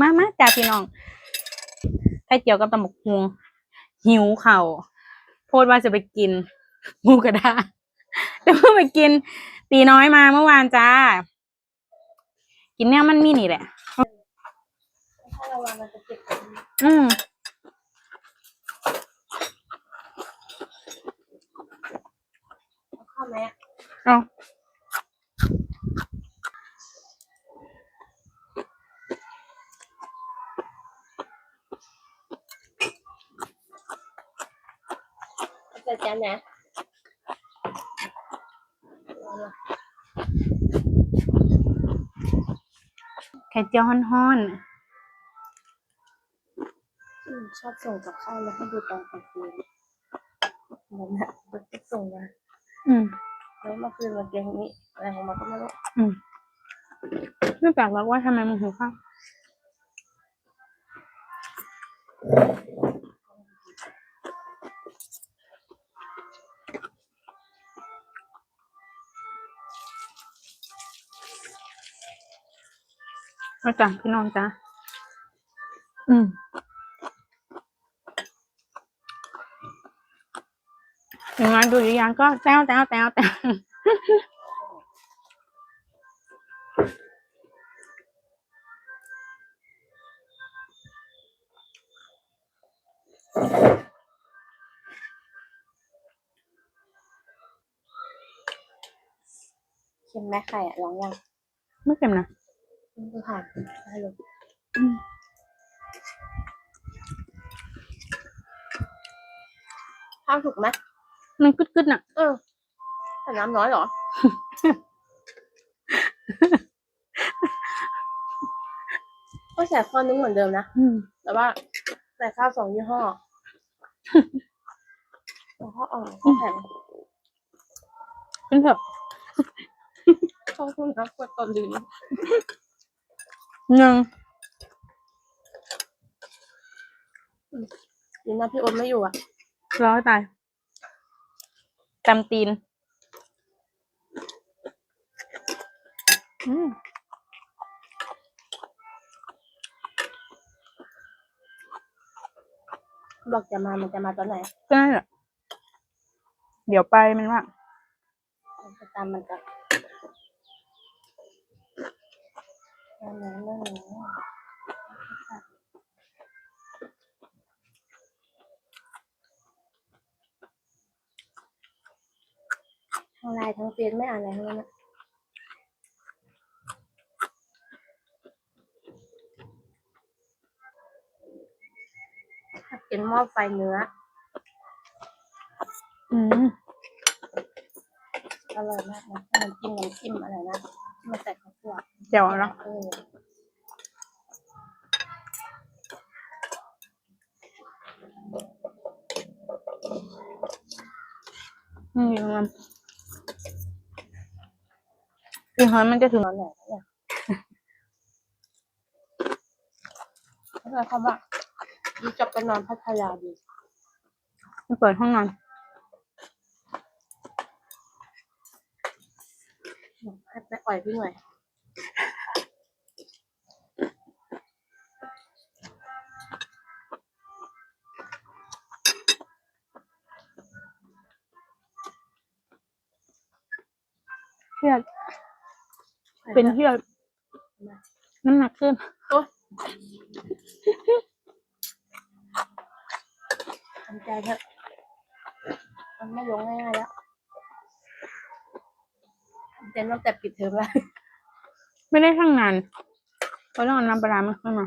มามาจ้าพี่น้องไข่เจียวกับตำบักฮวงหิวเข่าวโพดว่าจะไปกินหมูกระทะแต่เพิ่งไปกิน ตีน้อยมาเมื่อวานจ้า กินแนวมันมีนี่แหละถ้าระวังมันจะเจ็บอืมเข้าไหมอะเอา เกิดกันนะไข่เจียวฮ้อนอืมชอบส่งกับข้าวแล้วให้ดูตอนกลางคืนนั่นแหละมันก็ส่งมาๆอืมแล้วเมื่อคืนมันเกงนี้อะไรของมันก็ไม่รู้อืมไม่แปลกหรอกว่าทำไมมึงหิวข้าว เอาจ้ะพี่น้องจ้ะอืมอย่างนั้นดูหรือยังก็แต้วแต้วแต้วแต้วเค็มไหมไข่อะลองยัง ไม่เค็มนะ ดูผ่านได้เลยอืมข้าวถูกไหมมันกึดๆน่ะ เออแต่น้ำน้อยเหรอ ก็ใส่ข้าวนึงเหมือนเดิมนะ อืมแต่ว่าใส่ข้าวสองยี่ห้อแล้วก็อ่อนข้าวแข็งเป็นเถอะข้าวทุ่น้ำกดตอนลืม หนึ่งดีนะพี่โอ๊ตไม่อยู่อะ ร้อยตายจำตีน อืมบอกจะมามันจะมาตอนไหนก็นั่นแหละเดี๋ยวไปมันว่ามันจะตามมันกัน นั่นนั่นนั่นทั้งไลน์ทั้งเฟซไม่อ่านอะไรทั้งนั้นอะถ้าเป็นหม้อไฟเนื้อ อืม อร่อยมากนะน้ำจิ้มน้ำจิ้มอะไรนะที่มาใส่ข้าวคั่วเดี๋ยวเนาะ เอ ออืมมันคือหอยมันจะถึงตอนไหนเนี่ยเขาใช้คำว่าดีจับไปนอนพัทยาดีมันเปิดห้องนอนให้ไปอ่อยพี่หน่อย เครียด เป็นเครียดน้ำหนักขึ้นโอ๊ยทำใจเถอะมันไม่ลงง่ายๆแล้วเต็มตั้งแต่ปิดเทอมแล้ว ไม่ได้ทั้งนานเพราะต้องเอาน้ำปลาร้ามันขึ้นมา